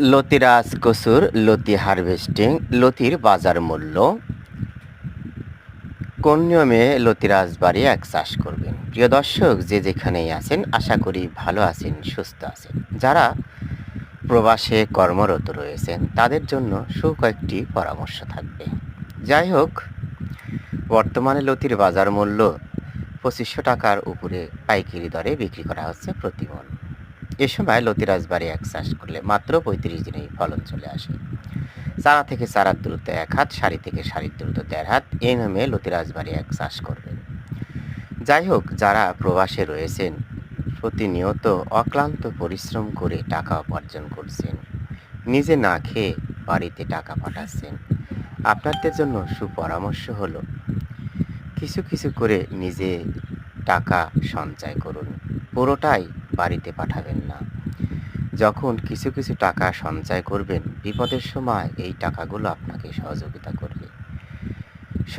লতিরাজ কসুর লতি হারভেস্টিং, লতির বাজার মূল্য। কোন নিয়মে লতিরাজ বাড়ি এক চাষ করবেন? প্রিয় দর্শক, যে যেখানেই আছেন, আশা করি ভালো আছেন, সুস্থ আছেন। যারা প্রবাসে কর্মরত রয়েছেন, তাদের জন্য সুকয়েকটি পরামর্শ থাকবে। যাই হোক, বর্তমানে লতির বাজার মূল্য পঁচিশশো টাকার উপরে পাইকারি দরে বিক্রি করা হচ্ছে প্রতি এ সময় লতিরাজ বাড়ি এক চাষ করলে মাত্র পঁয়ত্রিশ দিনেই ফলন চলে আসে। চারা থেকে চারার দূরত্ব এক হাত, সারি থেকে সারির দূরত্ব দেড় হাত, এই নামে লতিরাজ বাড়ি এক চাষ করবেন যাই হোক, যারা প্রবাসে রয়েছেন, প্রতিনিয়ত অক্লান্ত পরিশ্রম করে টাকা উপার্জন করছেন, নিজে না খেয়ে বাড়িতে টাকা পাঠাচ্ছেন, আপনাদের জন্য সুপরামর্শ হলো, কিছু কিছু করে নিজে টাকা সঞ্চয় করুন। পুরোটাই বাড়িতে পাঠাবেন না। যখন কিছু কিছু টাকা সঞ্চয় করবেন, বিপদের সময় এই টাকাগুলো আপনাকে সহযোগিতা করবে।